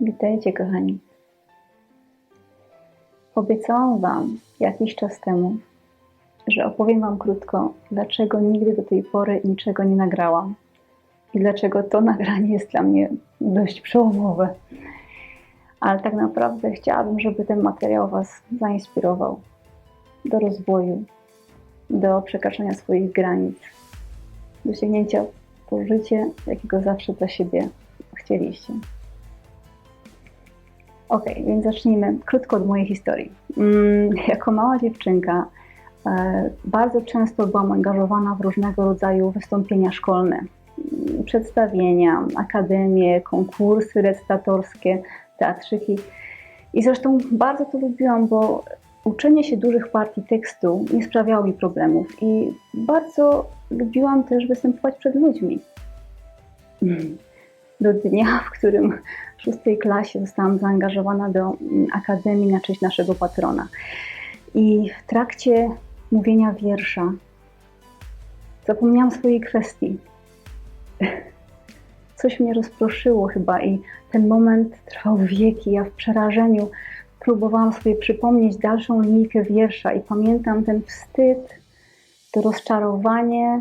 Witajcie, kochani. Obiecałam Wam jakiś czas temu, że opowiem Wam krótko, dlaczego nigdy do tej pory niczego nie nagrałam i dlaczego to nagranie jest dla mnie dość przełomowe. Ale tak naprawdę chciałabym, żeby ten materiał Was zainspirował do rozwoju, do przekraczania swoich granic, do sięgnięcia po życie, jakiego zawsze dla siebie chcieliście. Ok, więc zacznijmy krótko od mojej historii. Mm, jako mała dziewczynka e, bardzo często byłam angażowana w różnego rodzaju wystąpienia szkolne, mm, przedstawienia, akademie, konkursy recytatorskie, teatrzyki. I zresztą bardzo to lubiłam, bo uczenie się dużych partii tekstu nie sprawiało mi problemów i bardzo lubiłam też występować przed ludźmi. Do dnia, w którym w szóstej klasie zostałam zaangażowana do mm, Akademii na cześć naszego patrona. I w trakcie mówienia wiersza zapomniałam swojej kwestii. Coś mnie rozproszyło chyba i ten moment trwał wieki. Ja w przerażeniu próbowałam sobie przypomnieć dalszą linijkę wiersza i pamiętam ten wstyd, to rozczarowanie,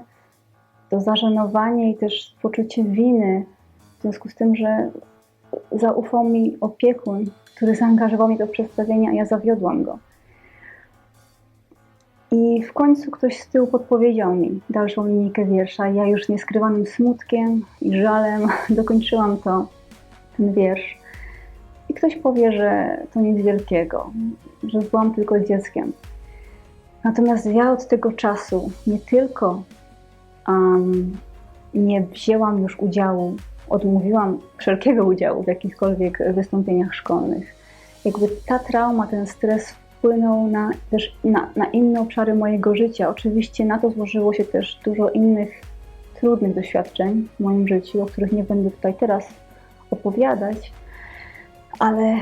to zażenowanie i też poczucie winy w związku z tym, że zaufał mi opiekun, który zaangażował mnie do przedstawienia, a ja zawiodłam go. I w końcu ktoś z tyłu podpowiedział mi dalszą linijkę wiersza. Ja już nieskrywanym smutkiem i żalem dokończyłam to, ten wiersz. I ktoś powie, że to nic wielkiego, że byłam tylko dzieckiem. Natomiast ja od tego czasu nie tylko um, nie wzięłam już udziału odmówiłam wszelkiego udziału w jakichkolwiek wystąpieniach szkolnych. Jakby ta trauma, ten stres wpłynął na, też na, na inne obszary mojego życia. Oczywiście na to złożyło się też dużo innych trudnych doświadczeń w moim życiu, o których nie będę tutaj teraz opowiadać, ale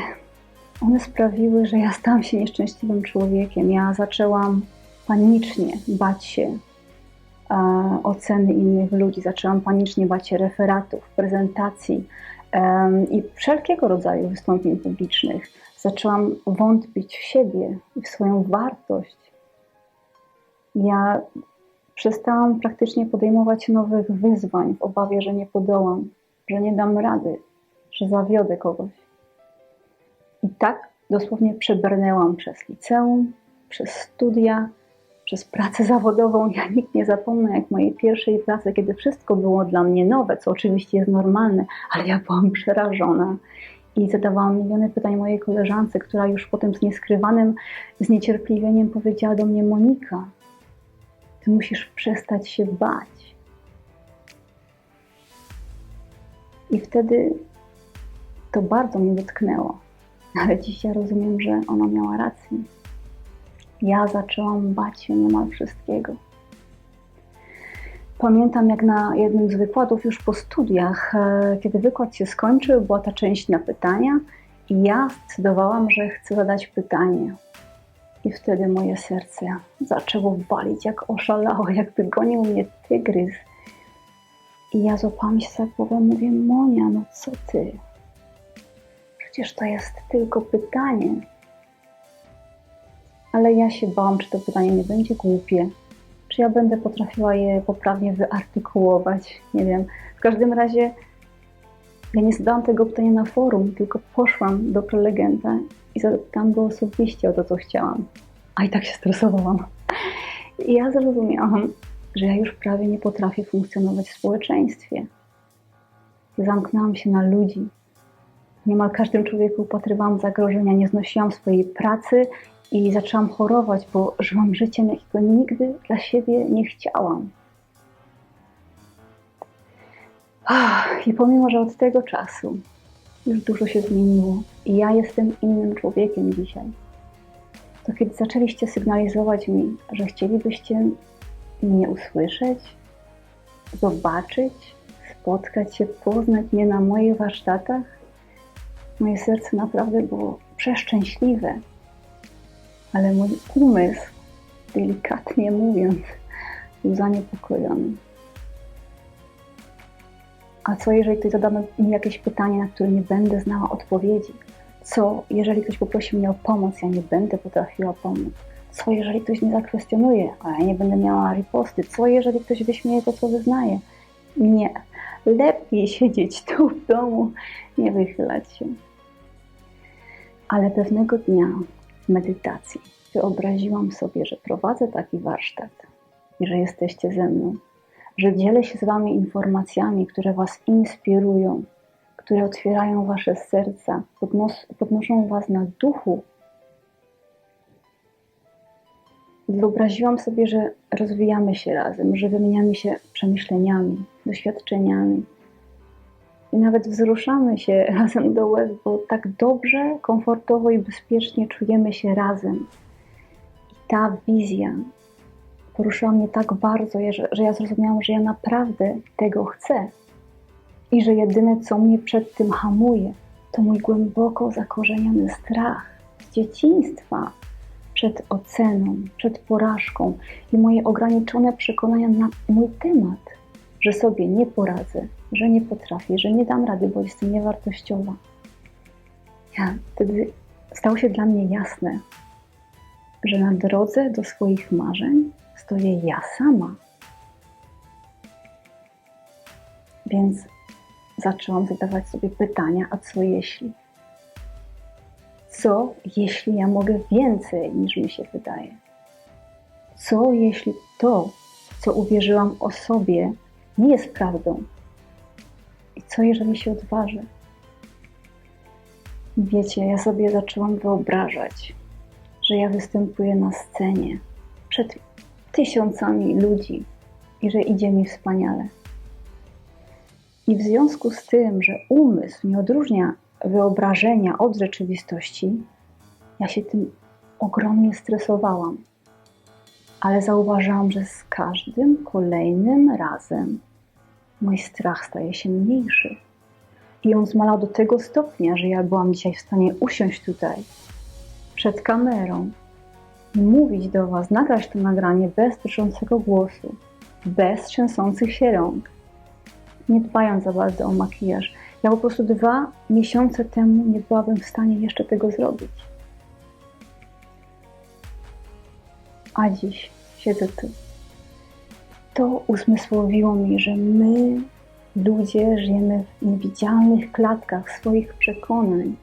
one sprawiły, że ja stałam się nieszczęśliwym człowiekiem. Ja zaczęłam panicznie bać się oceny innych ludzi, zaczęłam panicznie bać się referatów, prezentacji i wszelkiego rodzaju wystąpień publicznych. Zaczęłam wątpić w siebie i w swoją wartość. Ja przestałam praktycznie podejmować nowych wyzwań w obawie, że nie podołam, że nie dam rady, że zawiodę kogoś. I tak dosłownie przebrnęłam przez liceum, przez studia, przez pracę zawodową. Ja nikt nie zapomnę jak mojej pierwszej pracy, kiedy wszystko było dla mnie nowe, co oczywiście jest normalne, ale ja byłam przerażona. I zadawałam miliony pytań mojej koleżance, która już potem z nieskrywanym zniecierpliwieniem powiedziała do mnie: Monika, ty musisz przestać się bać. I wtedy to bardzo mnie dotknęło. Ale dzisiaj rozumiem, że ona miała rację ja zaczęłam bać się niemal wszystkiego. Pamiętam, jak na jednym z wykładów już po studiach, e, kiedy wykład się skończył, była ta część na pytania, i ja zdecydowałam, że chcę zadać pytanie. I wtedy moje serce zaczęło walić jak oszalało, jakby gonił mnie tygrys. I ja złapałam się za głowę, mówię, Monia, no co ty? Przecież to jest tylko pytanie ale ja się bałam, czy to pytanie nie będzie głupie, czy ja będę potrafiła je poprawnie wyartykułować. Nie wiem. W każdym razie ja nie zadałam tego pytania na forum, tylko poszłam do prelegenta i zapytałam go osobiście o to, co chciałam. A i tak się stresowałam. I ja zrozumiałam, że ja już prawie nie potrafię funkcjonować w społeczeństwie. Zamknęłam się na ludzi. Niemal każdym człowieku upatrywałam zagrożenia, nie znosiłam swojej pracy i zaczęłam chorować, bo żyłam życiem, jakiego nigdy dla siebie nie chciałam. I pomimo, że od tego czasu już dużo się zmieniło i ja jestem innym człowiekiem dzisiaj, to kiedy zaczęliście sygnalizować mi, że chcielibyście mnie usłyszeć, zobaczyć, spotkać się, poznać mnie na moich warsztatach, moje serce naprawdę było przeszczęśliwe ale mój umysł, delikatnie mówiąc, był zaniepokojony. A co jeżeli ktoś zada mi jakieś pytanie, na które nie będę znała odpowiedzi? Co jeżeli ktoś poprosi mnie o pomoc, ja nie będę potrafiła pomóc? Co jeżeli ktoś mnie zakwestionuje, a ja nie będę miała riposty? Co jeżeli ktoś wyśmieje to, co wyznaje? Nie. Lepiej siedzieć tu w domu, nie wychylać się. Ale pewnego dnia medytacji wyobraziłam sobie, że prowadzę taki warsztat i że jesteście ze mną, że dzielę się z Wami informacjami, które Was inspirują, które otwierają Wasze serca, podnos podnoszą Was na duchu. Wyobraziłam sobie, że rozwijamy się razem, że wymieniamy się przemyśleniami, doświadczeniami. I nawet wzruszamy się razem do łez, bo tak dobrze, komfortowo i bezpiecznie czujemy się razem. I ta wizja poruszyła mnie tak bardzo, że, że ja zrozumiałam, że ja naprawdę tego chcę. I że jedyne, co mnie przed tym hamuje, to mój głęboko zakorzeniony strach z dzieciństwa przed oceną, przed porażką i moje ograniczone przekonania na mój temat, że sobie nie poradzę, że nie potrafię, że nie dam rady, bo jestem niewartościowa. Ja, wtedy stało się dla mnie jasne, że na drodze do swoich marzeń stoję ja sama. Więc zaczęłam zadawać sobie pytania, a co jeśli? Co jeśli ja mogę więcej niż mi się wydaje? Co jeśli to, co uwierzyłam o sobie, nie jest prawdą? I co jeżeli się odważę? Wiecie, ja sobie zaczęłam wyobrażać, że ja występuję na scenie przed tysiącami ludzi i że idzie mi wspaniale. I w związku z tym, że umysł nie odróżnia wyobrażenia od rzeczywistości, ja się tym ogromnie stresowałam. Ale zauważałam, że z każdym kolejnym razem mój strach staje się mniejszy. I on zmalał do tego stopnia, że ja byłam dzisiaj w stanie usiąść tutaj przed kamerą i mówić do Was, nagrać to nagranie bez drżącego głosu, bez trzęsących się rąk, nie dbając za bardzo o makijaż. Ja po prostu dwa miesiące temu nie byłabym w stanie jeszcze tego zrobić. A dziś siedzę tu. To uzmysłowiło mi, że my, ludzie, żyjemy w niewidzialnych klatkach swoich przekonań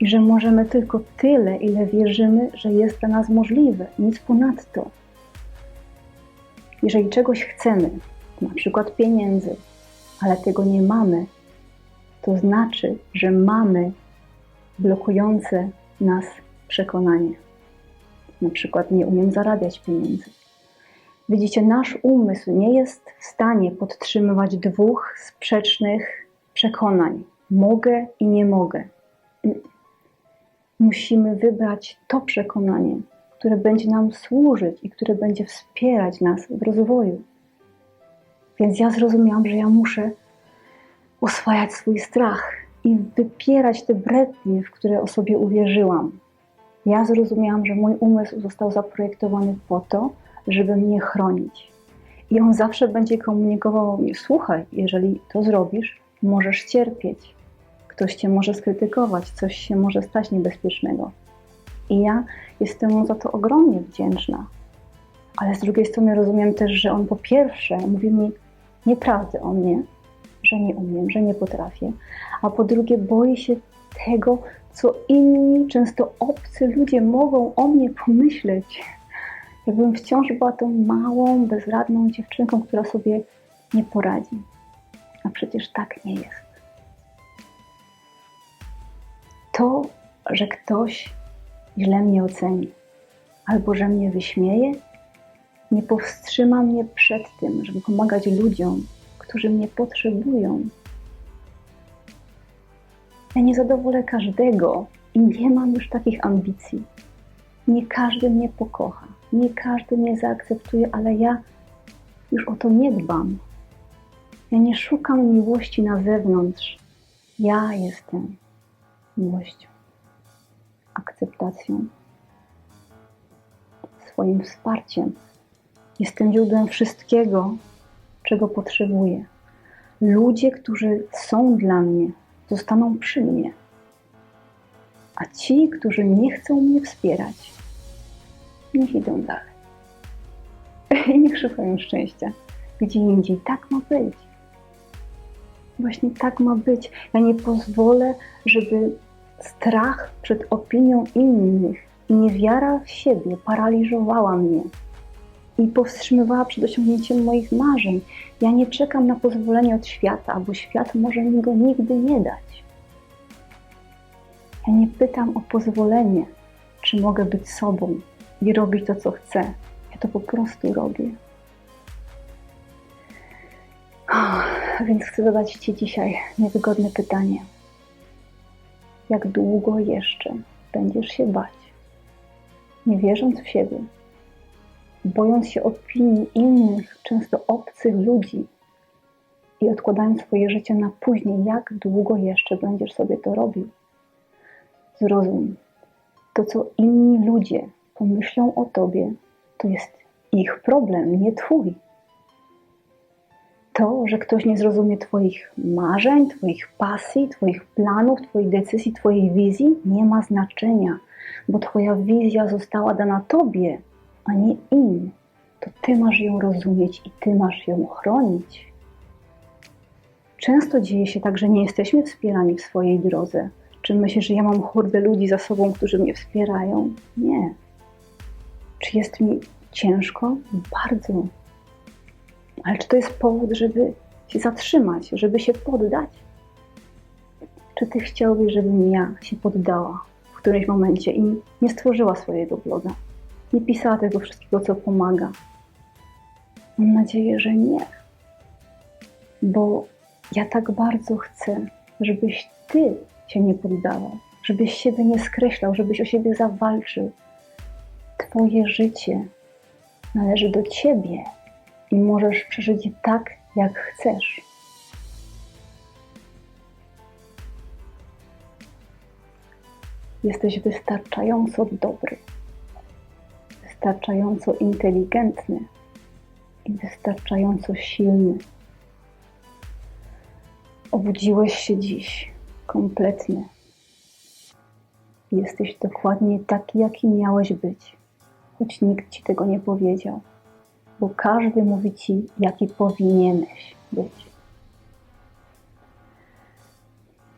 i że możemy tylko tyle, ile wierzymy, że jest dla nas możliwe, nic ponadto. Jeżeli czegoś chcemy, na przykład pieniędzy, ale tego nie mamy, to znaczy, że mamy blokujące nas przekonanie. Na przykład nie umiem zarabiać pieniędzy. Widzicie, nasz umysł nie jest w stanie podtrzymywać dwóch sprzecznych przekonań: mogę i nie mogę. Musimy wybrać to przekonanie, które będzie nam służyć i które będzie wspierać nas w rozwoju. Więc ja zrozumiałam, że ja muszę oswajać swój strach i wypierać te brednie, w które o sobie uwierzyłam. Ja zrozumiałam, że mój umysł został zaprojektowany po to, żeby mnie chronić. I on zawsze będzie komunikował mi: Słuchaj, jeżeli to zrobisz, możesz cierpieć. Ktoś cię może skrytykować, coś się może stać niebezpiecznego. I ja jestem mu za to ogromnie wdzięczna. Ale z drugiej strony rozumiem też, że on po pierwsze mówi mi nieprawdę o mnie, że nie umiem, że nie potrafię, a po drugie boję się tego, co inni, często obcy ludzie mogą o mnie pomyśleć. Jakbym wciąż była tą małą, bezradną dziewczynką, która sobie nie poradzi. A przecież tak nie jest. To, że ktoś źle mnie oceni albo że mnie wyśmieje, nie powstrzyma mnie przed tym, żeby pomagać ludziom, którzy mnie potrzebują. Ja nie zadowolę każdego i nie mam już takich ambicji. Nie każdy mnie pokocha, nie każdy mnie zaakceptuje, ale ja już o to nie dbam. Ja nie szukam miłości na zewnątrz. Ja jestem miłością, akceptacją, swoim wsparciem. Jestem źródłem wszystkiego, czego potrzebuję. Ludzie, którzy są dla mnie, zostaną przy mnie. A ci, którzy nie chcą mnie wspierać, niech idą dalej. I niech szukają szczęścia gdzie indziej. Tak ma być. Właśnie tak ma być. Ja nie pozwolę, żeby strach przed opinią innych i niewiara w siebie paraliżowała mnie i powstrzymywała przed osiągnięciem moich marzeń. Ja nie czekam na pozwolenie od świata, bo świat może mi go nigdy nie dać. Ja nie pytam o pozwolenie, czy mogę być sobą i robić to, co chcę. Ja to po prostu robię. Więc chcę zadać Ci dzisiaj niewygodne pytanie. Jak długo jeszcze będziesz się bać, nie wierząc w siebie, bojąc się opinii innych, często obcych ludzi i odkładając swoje życie na później, jak długo jeszcze będziesz sobie to robił? Zrozum, to co inni ludzie pomyślą o Tobie, to jest ich problem, nie Twój to, że ktoś nie zrozumie Twoich marzeń, Twoich pasji, Twoich planów, Twoich decyzji, Twojej wizji, nie ma znaczenia, bo Twoja wizja została dana Tobie, a nie im. To Ty masz ją rozumieć i Ty masz ją chronić. Często dzieje się tak, że nie jesteśmy wspierani w swojej drodze. Czy myślisz, że ja mam hordę ludzi za sobą, którzy mnie wspierają? Nie. Czy jest mi ciężko? Bardzo ale czy to jest powód, żeby się zatrzymać, żeby się poddać? Czy ty chciałbyś, żebym ja się poddała w którymś momencie i nie stworzyła swojego bloga? Nie pisała tego wszystkiego, co pomaga? Mam nadzieję, że nie. Bo ja tak bardzo chcę, żebyś ty się nie poddawał, żebyś siebie nie skreślał, żebyś o siebie zawalczył. Twoje życie należy do ciebie i możesz przeżyć tak, jak chcesz. Jesteś wystarczająco dobry, wystarczająco inteligentny i wystarczająco silny. Obudziłeś się dziś kompletnie. Jesteś dokładnie taki, jaki miałeś być, choć nikt ci tego nie powiedział bo każdy mówi ci, jaki powinieneś być.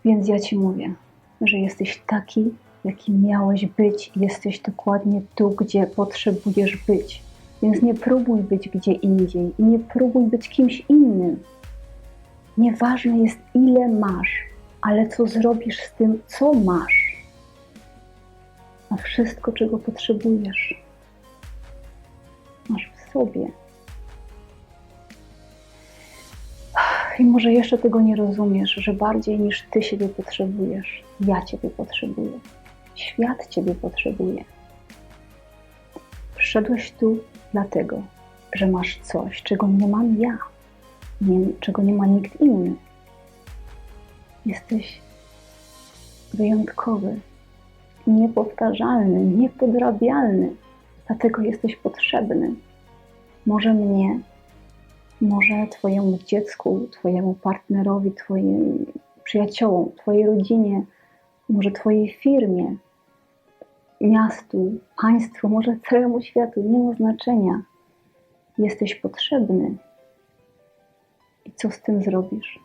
Więc ja ci mówię, że jesteś taki, jaki miałeś być, jesteś dokładnie tu, gdzie potrzebujesz być. Więc nie próbuj być gdzie indziej i nie próbuj być kimś innym. Nieważne jest, ile masz, ale co zrobisz z tym, co masz. A wszystko, czego potrzebujesz, sobie. I może jeszcze tego nie rozumiesz, że bardziej niż ty siebie potrzebujesz, ja ciebie potrzebuję. Świat ciebie potrzebuje. Przyszedłeś tu dlatego, że masz coś, czego nie mam ja, nie, czego nie ma nikt inny. Jesteś wyjątkowy, niepowtarzalny, niepodrabialny, dlatego jesteś potrzebny może mnie, może Twojemu dziecku, Twojemu partnerowi, Twoim przyjaciołom, Twojej rodzinie, może Twojej firmie, miastu, państwu, może całemu światu, nie ma znaczenia. Jesteś potrzebny. I co z tym zrobisz?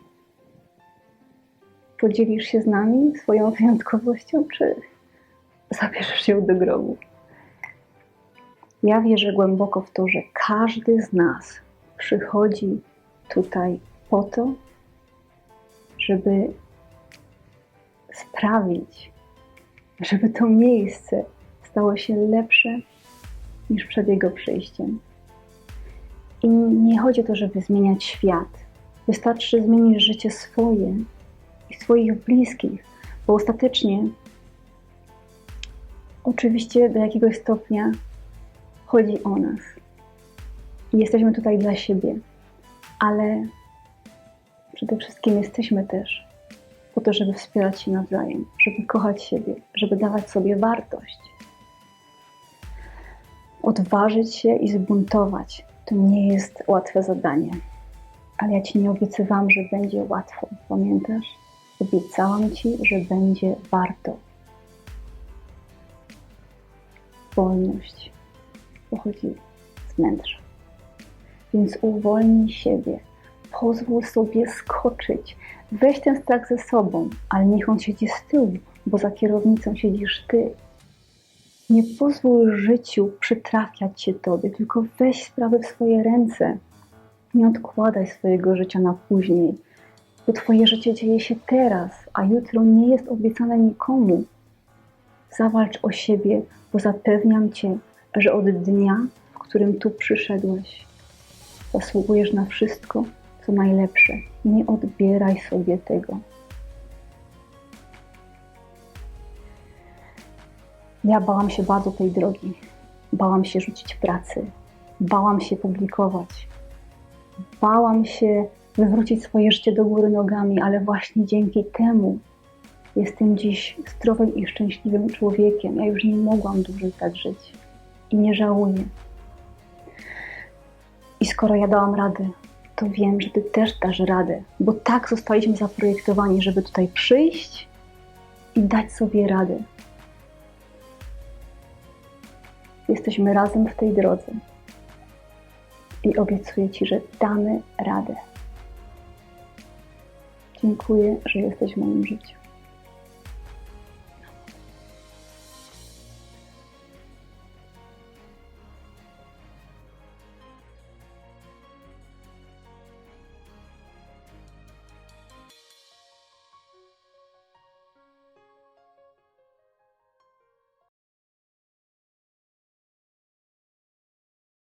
Podzielisz się z nami swoją wyjątkowością, czy zabierzesz ją do grobu? Ja wierzę głęboko w to, że każdy z nas przychodzi tutaj po to, żeby sprawić, żeby to miejsce stało się lepsze niż przed jego przyjściem. I nie chodzi o to, żeby zmieniać świat. Wystarczy zmienić życie swoje i swoich bliskich, bo ostatecznie, oczywiście do jakiegoś stopnia, chodzi o nas. Jesteśmy tutaj dla siebie, ale przede wszystkim jesteśmy też po to, żeby wspierać się nawzajem, żeby kochać siebie, żeby dawać sobie wartość. Odważyć się i zbuntować to nie jest łatwe zadanie. Ale ja ci nie obiecywałam, że będzie łatwo. Pamiętasz? Obiecałam ci, że będzie warto. Wolność pochodzi z wnętrza. Więc uwolnij siebie. Pozwól sobie skoczyć. Weź ten strach ze sobą, ale niech on siedzi z tyłu, bo za kierownicą siedzisz ty. Nie pozwól życiu przytrafiać się tobie, tylko weź sprawę w swoje ręce. Nie odkładaj swojego życia na później, bo twoje życie dzieje się teraz, a jutro nie jest obiecane nikomu. Zawalcz o siebie, bo zapewniam cię, że od dnia, w którym tu przyszedłeś, zasługujesz na wszystko, co najlepsze. Nie odbieraj sobie tego. Ja bałam się bardzo tej drogi. Bałam się rzucić pracy. Bałam się publikować. Bałam się wywrócić swoje życie do góry nogami, ale właśnie dzięki temu jestem dziś zdrowym i szczęśliwym człowiekiem. Ja już nie mogłam dłużej tak żyć i nie żałuję. I skoro ja dałam radę, to wiem, że Ty też dasz radę, bo tak zostaliśmy zaprojektowani, żeby tutaj przyjść i dać sobie radę. Jesteśmy razem w tej drodze i obiecuję Ci, że damy radę. Dziękuję, że jesteś w moim życiu.